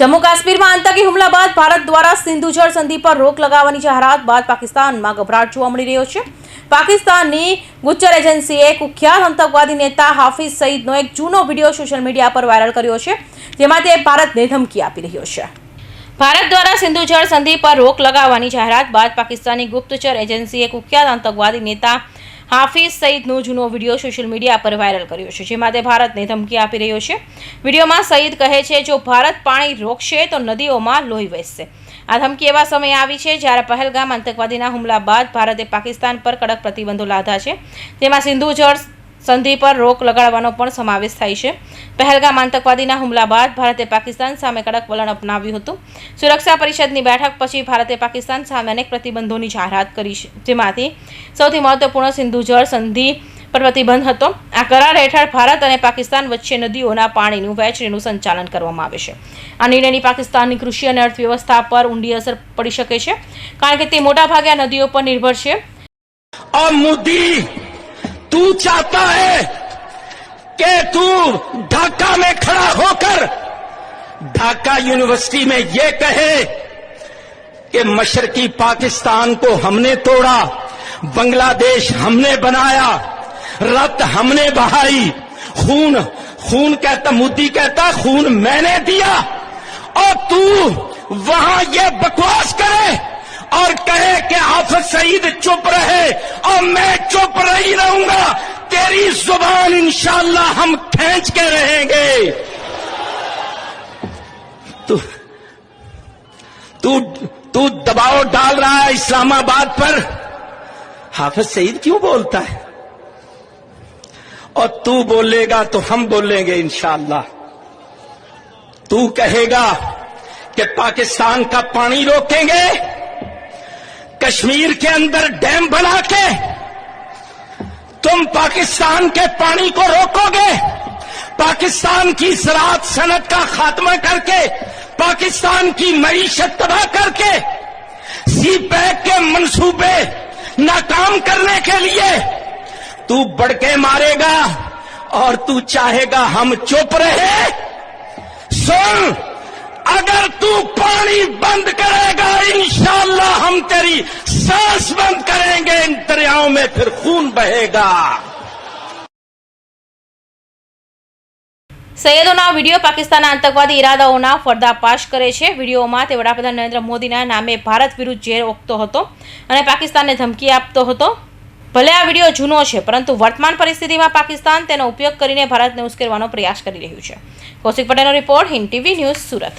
જમ્મુ કાશ્મીરમાં આતંકી હુમલા બાદ ભારત દ્વારા સિંધુ જળ સંધિ પર રોક લગાવવાની જાહેરાત બાદ પાકિસ્તાનમાં ગભરાટ જોવા મળી રહ્યો છે. પાકિસ્તાનની ગુજ્જર એજન્સીએ કુખ્યાત આતંકવાદી નેતા હાફિઝ સઈદનો એક જૂનો વીડિયો સોશિયલ મીડિયા પર વાયરલ કર્યો છે, જેમાં તે ભારતને ધમકી આપી રહ્યો છે. ભારત દ્વારા સિંધુ જળ સંધિ પર રોક લગાવવાની જાહેરાત બાદ પાકિસ્તાની ગુપ્તચર એજન્સીએ કુખ્યાત આતંકવાદી નેતા હાફિઝ સઈદનો જૂનો વીડિયો સોશિયલ મીડિયા પર વાયરલ કર્યો છે, જેમાં તે ભારતને ધમકી આપી રહ્યો છે. વિડીયોમાં સઈદ કહે છે, જો ભારત પાણી રોકશે તો નદીઓમાં લોહી વહેશે આ ધમકી એવા સમયે આવી છે, જ્યારે પહેલગામ આતંકવાદીના હુમલા બાદ ભારતે પાકિસ્તાન પર કડક પ્રતિબંધો લાધા છે. તેમાં સિંધુ જળ સંધિ પર રોક લગાડવાનો પણ સમાવેશ થાય છે. પહેલગામ આતંકવાદીના હુમલા બાદ ભારતે પાકિસ્તાન સામે કડક વલણ અપનાવ્યું હતું. સુરક્ષા પરિષદની બેઠક પછી ભારતે પાકિસ્તાન સામે અનેક પ્રતિબંધોની જાહેરાત કરી છે. જેમાંથી સૌથી મહત્વપૂર્ણ સિંધુ જળ સંધિ પર પ્રતિબંધ હતો. આ કરાર હેઠળ ભારત અને પાકિસ્તાન વચ્ચે નદીઓના પાણીનું વહેંચણીનું સંચાલન કરવામાં આવે છે. આ નિર્ણયની પાકિસ્તાનની કૃષિ અને અર્થવ્યવસ્થા પર ઊંડી અસર પડી શકે છે, કારણ કે તે મોટાભાગે આ નદીઓ પર નિર્ભર છે. تو چاہتا ہے کہ تو ڈھاکہ میں کھڑا ہو کر ڈھاکہ یونیورسٹی میں یہ کہے کہ مشرقی پاکستان کو ہم نے توڑا، بنگلہ دیش ہم نے بنایا، رت ہم نے بہائی، خون خون کہتا، مودی کہتا، خون میں نے دیا، اور تو وہاں یہ بکواس کرے اور کہے کہ حافظ سعید چپ رہے اور میں چپ رہی رہوں گا تیری زبان انشاءاللہ ہم کھینچ کے رہیں گے۔ تو تو, تو دباؤ ڈال رہا ہے اسلام آباد پر۔ حافظ سعید کیوں بولتا ہے؟ اور تو بولے گا تو ہم بولیں گے انشاءاللہ۔ تو کہے گا کہ پاکستان کا پانی روکیں گے۔ کشمیر کے اندر ڈیم بنا کے تم پاکستان کے پانی کو روکو گے۔ پاکستان کی زراعت صنعت کا خاتمہ کر کے، پاکستان کی معیشت تباہ کر کے، سی پیک کے منصوبے ناکام کرنے کے لیے تو بڑکے مارے گا اور تو چاہے گا ہم چپ رہے۔ سن، اگر تو پانی بند کرے گا انشاءاللہ हम तेरी सांस बंद करेंगे इन दरियाओं में फिर खून बहेगा સૈયદોના વિડીયો પાકિસ્તાનના આતંકવાદી ઇરાદાઓના પર્દાફાશ કરે છે વિડીયોમાં તે વડાપ્રધાન નરેન્દ્ર મોદીના નામે ભારત વિરુદ્ધ ઝેર ઓકતો હતો અને પાકિસ્તાનને ધમકી આપતો હતો ભલે આ વિડીયો જૂનો છે પરંતુ વર્તમાન પરિસ્થિતિમાં પાકિસ્તાન તેનો ઉપયોગ કરીને ભારતને ઉશ્કેરવાનો પ્રયાસ કરી રહ્યું છે કૌશિક પટેલનો report Hind TV news Surat